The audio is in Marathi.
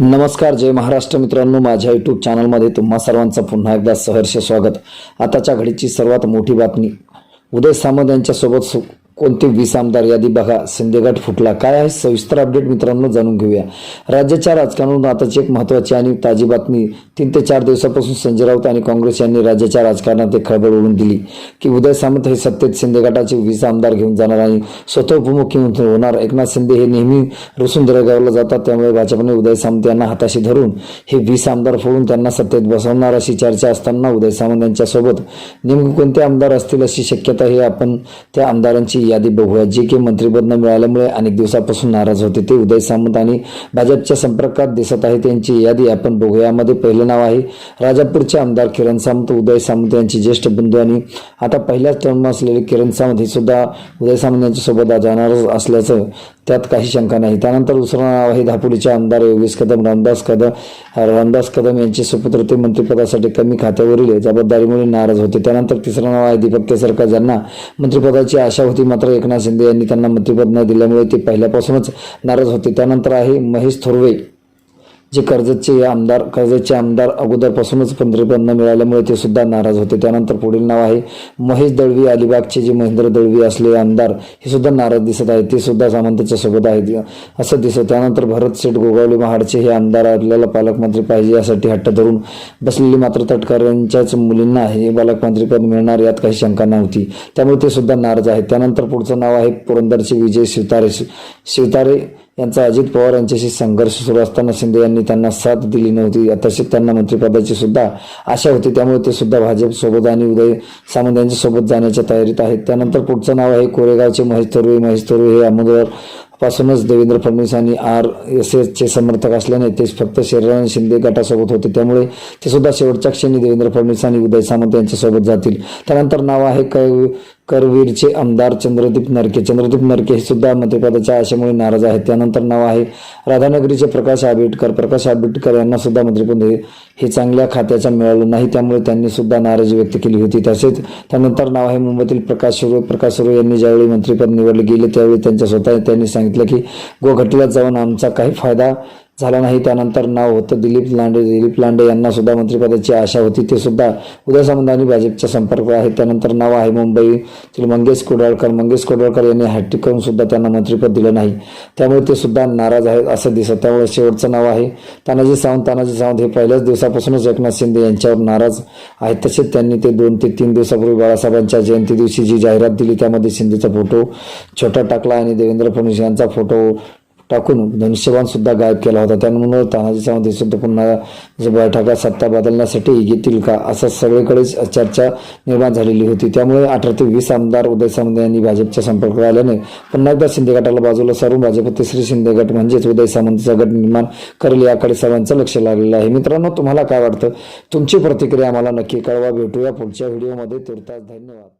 नमस्कार जय महाराष्ट्र मित्रांनो. माझ्या यूट्यूब चॅनलमध्ये तुम्हा सर्वांचं पुन्हा एकदा सहर्ष स्वागत. आताच्या घडीची सर्वात मोठी बातमी. उदय सामंत यांच्यासोबत सु- कोणते वीस आमदार यादी बघा. शिंदेगट फुटला. काय आहे? सविस्तर अपडेट मित्रांनो जाणून घेऊया. राज्याच्या राजकारणातून आताची एक महत्त्वाची आणि ताजी बातमी. तीन ते चार दिवसापासून संजय राऊत आणि काँग्रेस यांनी राज्याच्या राजकारणात एक खळबळ उडून दिली. की उदय सामंत हे सत्तेत शिंदे गटाचे वीस आमदार घेऊन जाणार आणि स्वतः उपमुख्यमंत्री होणार. एकनाथ शिंदे हे नेहमी रुसून दरेगावला जातात. त्यामुळे भाजपने उदय सामंत यांना हाताशी धरून हे वीस आमदार फोडून त्यांना सत्तेत बसवणार अशी चर्चा असताना उदय सामंत यांच्यासोबत. नेमके कोणते आमदार असतील अशी शक्यता हे आपण त्या आमदारांची यादी बघूया. जे की मंत्रिपद न मिळाल्यामुळे अनेक दिवसापासून नाराज होते. ते उदय सामंत आणि भाजपच्या संपर्कात दिसत आहे त्यांची यादी आपण बघूया. यामध्ये पहिलं नाव आहे राजापूरचे आमदार किरण सामंत उदय सामंत यांचे ज्येष्ठ बंधू आणि आता पहिल्याच टर्म असलेले किरण सामंत हे सुद्धा उदय सामंत यांच्यासोबत जाणार असल्याचं त्यात काही शंका नाही. त्यानंतर दुसरं नाव आहे दापोलीचे आमदार योगेश कदम रामदास कदम. रामदास कदम यांचे सुपुत्र ते मंत्रिपदासाठी कमी खात्यावरील जबाबदारीमुळे नाराज होते. त्यानंतर तिसरं नाव आहे दीपक केसरकर. ज्यांना मंत्रिपदाची आशा होती मात्र एकनाथ शिंदे यांनी त्यांना मंत्रिपद न दिल्यामुळे ते पहिल्यापासूनच नाराज होते. त्यानंतर आहे महेश थोरवे. जे कर्जतचे आमदार कर्जतचे आमदार अगोदरपासूनच पंतप्रधान न मिळाल्यामुळे ते सुद्धा नाराज होते. त्यानंतर पुढील नाव आहे महेश दळवी. अलिबागचे जे महेंद्र दळवी असलेले आमदार हे सुद्धा नाराज दिसत आहेत. ते सुद्धा सामंतच्या सोबत आहेत. असं दिसत त्यानंतर भरत शेठ गोगावले महाडचे हे आमदार आपल्याला पालकमंत्री पाहिजे यासाठी हट्ट धरून बसलेली मात्र तटकऱ्यांच्याच मुलींना हे पालकमंत्रीपद मिळणार यात काही शंका नव्हती. त्यामुळे ते सुद्धा नाराज आहेत. त्यानंतर पुढचं नाव आहे पुरंदरचे विजय शिवतारे. शिवतारे यांचा अजित पवार यांच्याशी संघर्ष सुरू असताना शिंदे यांनी त्यांना साथ दिली नव्हती. तसेच त्यांना मंत्रिपदाची सुद्धा आशा होती. त्यामुळे ते सुद्धा भाजपसोबत आणि उदय सामंत यांच्यासोबत जाण्याच्या तयारीत आहेत. त्यानंतर पुढचं नाव आहे कोरेगावचे महेश तरुई महेश तरुई हे अमोदर पासूनच देवेंद्र फडणवीस आणि आर एस एसचे समर्थक असल्याने ते फक्त शरीराने शिंदे गटासोबत होते. त्यामुळे ते सुद्धा शेवटच्या क्षणी देवेंद्र फडणवीस आणि उदय सामंत यांच्यासोबत जातील. त्यानंतर नाव आहे क करवीरचे आमदार चंद्रदीप नरके. चंद्रदीप नरके हे सुद्धा मंत्रिपदाच्या आशेमुळे नाराज आहेत. त्यानंतर नाव आहे राधानगरीचे प्रकाश आंबेडकर प्रकाश आंबेडकर यांना सुद्धा मंत्रिपद हे चांगल्या खात्याचा मिळालं नाही. त्यामुळे त्यांनी सुद्धा नाराजी व्यक्त केली होती. तसेच त्यानंतर नाव आहे मुंबईतील प्रकाश सुरू प्रकाश सुरू यांनी ज्यावेळी मंत्रिपद निवडले गेले त्यावेळी त्यांच्या स्वतः त्यांनी सांगितलं की गोघटीला जाऊन आमचा काही फायदा झाला नाही त्यानंतर नाव होतं दिलीप लांडे. दिलीप लांडे यांना सुद्धा मंत्रिपदाची आशा होती. ते सुद्धा उदय सामंत आणि भाजपच्या संपर्क आहे त्यानंतर नाव आहे मुंबईतील मंगेश कोडाळकर. मंगेश कोडाळकर यांनी हॅट्रिक करून सुद्धा त्यांना मंत्रिपद दिलं नाही. त्यामुळे ते सुद्धा नाराज आहेत असं दिसत त्यामुळे शेवटचं नाव आहे तानाजी सावंत. तानाजी सावंत हे पहिल्याच दिवसापासूनच एकनाथ शिंदे यांच्यावर नाराज आहेत. तसेच त्यांनी ते दोन ते तीन दिवसापूर्वी बाळासाहेबांच्या जयंती दिवशी जी जाहिरात दिली त्यामध्ये शिंदेचा फोटो छोटा टाकला आणि देवेंद्र फडणवीस यांचा फोटो टाकून धनुष्यबाण सुद्धा गायब केला होता त्यामुळे तानाजी सावंत सुद्धा पुन्हा जे बैठका सत्ता बदलण्यासाठी येतील का असं सगळीकडेच चर्चा निर्माण झालेली होती त्यामुळे अठरा ते वीस आमदार उदय सामंत यांनी भाजपच्या संपर्कात आल्याने पुन्हा एकदा शिंदे गटाला बाजूला सारून भाजप तिसरी शिंदे गट म्हणजेच उदय सामंतचा गट निर्माण करेल याकडे सर्वांचं लक्ष लागलेलं आहे मित्रांनो तुम्हाला काय वाटतं तुमची प्रतिक्रिया आम्हाला नक्की कळवा भेटूया पुढच्या व्हिडिओमध्ये तुर्तास धन्यवाद